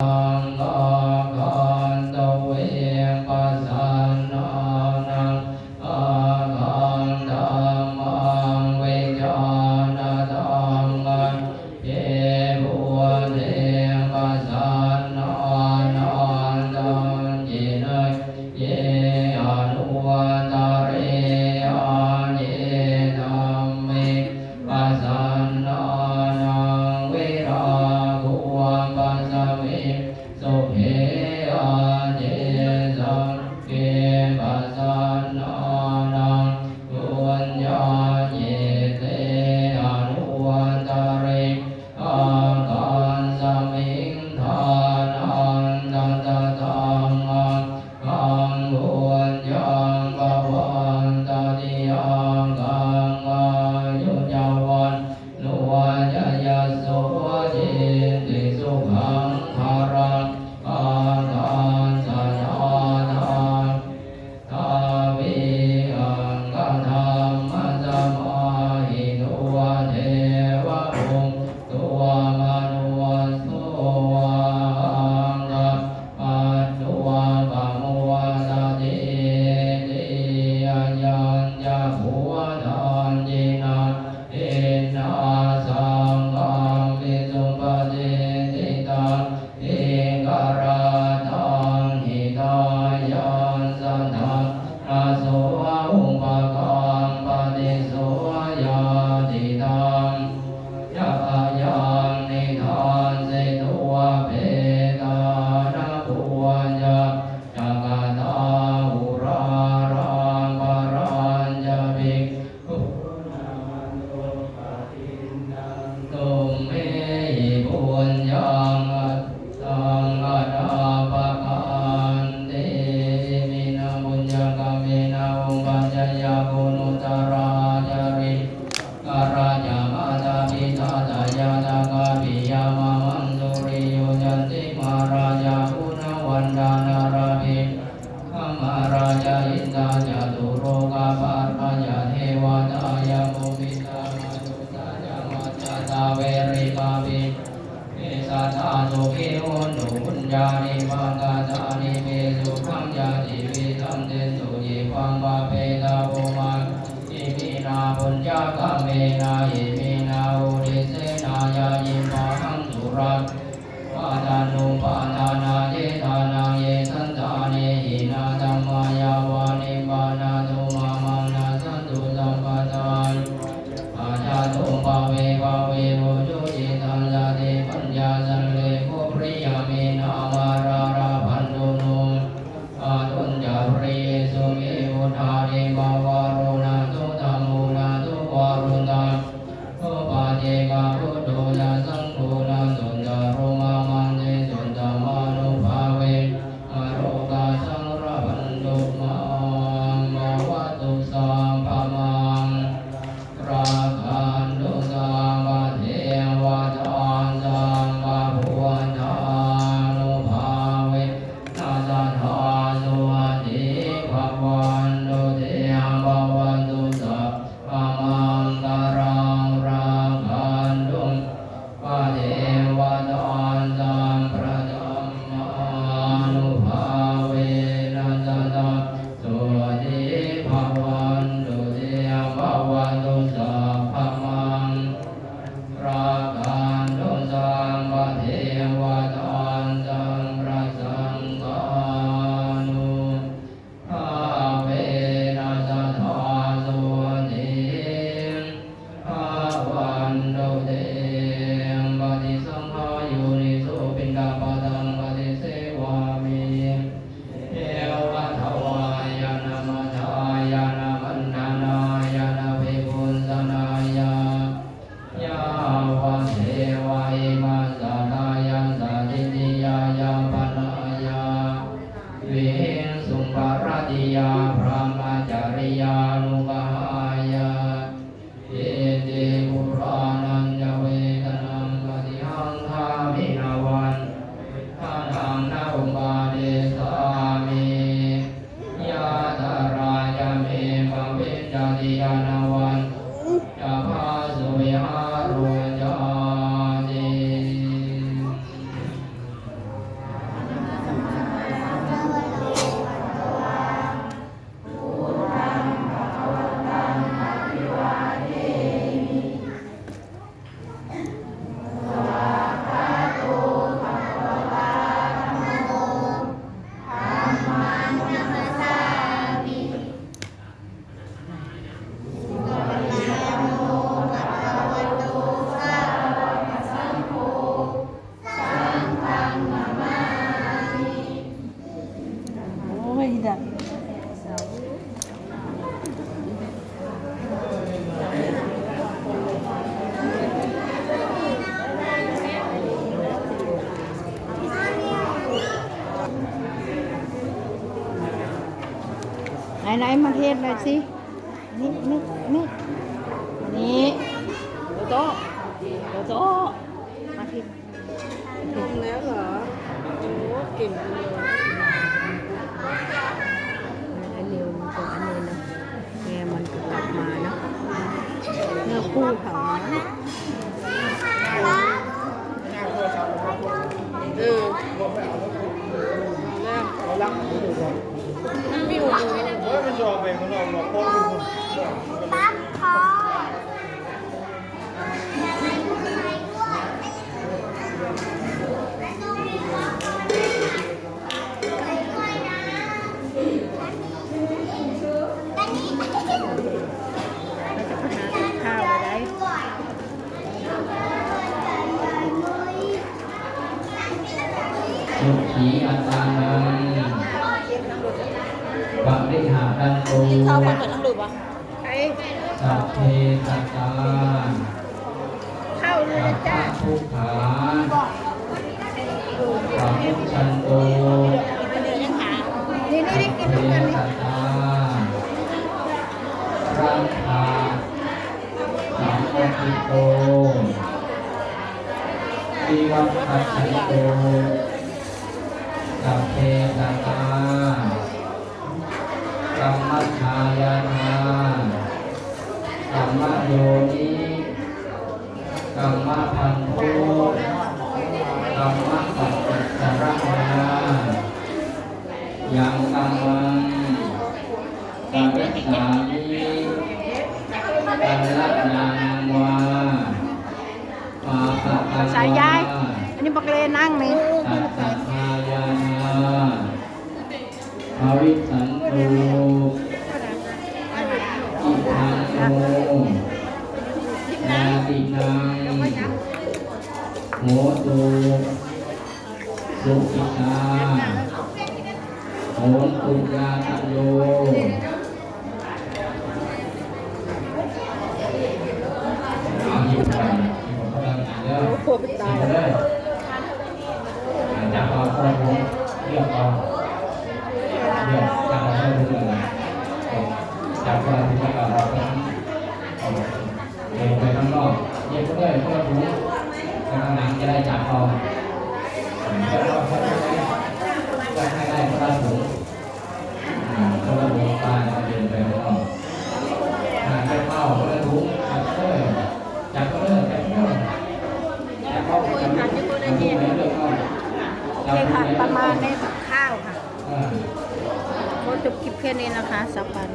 Allah. ญาณิปาตาจานิเมสุขังญาติวิสัมเตสุยิปัมบาเปตาภูมาอิมินาปุญญากรรมเมนาเย aburrido, me ไหนๆมาเทศเลยสิ นี่นี่นี่นี่โตโตโตมาเทศลงแล้วเหรอโอ้เก่งเลยอันเร็วกว่าอันนี้นะแกมันกลับมาเนาะเนื้อคู่เขา ปข้างนอกเราโค้งอยู่ ข้าวอะไร สุขีอัตตานัง ปริหารันโตข้าคนเหมือนทั้งหลุดปะไอ้สัพเพสัตตาข้าเลยจ้าทุกขาสัมมุชันโตานี่นี่กินเทน้ำกันนี่สัตตารังคาสัมปติโตวิวัตชันโตสัพเพสัตตา รรมชายานากรรมโยนิกรรมพันธุกรรมปัจจสรณายังกรรมังกรริสามิ ภวิสันโตุอิทันโตนาตินังโหตุสุขิตาโหนตุยาตโยเอาหยิบไปหยิบเข้าไปเด้อ โอ้โหตาย หยิบ แล้ว เลยจับเอาเข้าหูเรียกเอาเรียกจับเอาเข้าหูเลย จับเข้าหูแล้วก็เราเดินไปข้างนอกหยิบเข้าเลยเข้าหูแล้วข้างหลังจะได้จับเอาเพื่อเอาเข้าไปเพื่อให้ได้เข้าหูอ่าเข้าหูไปแล้วเดินไปข้างนอกหาไปเข้าเข้าหูจับเลยจับเลยจับเข้าเลยจับเข้าจับเข้าจับเข้าไปเรื่อยๆเข้จับเคค่ะประมาณนี้ แค่นี้นะคะสับปัน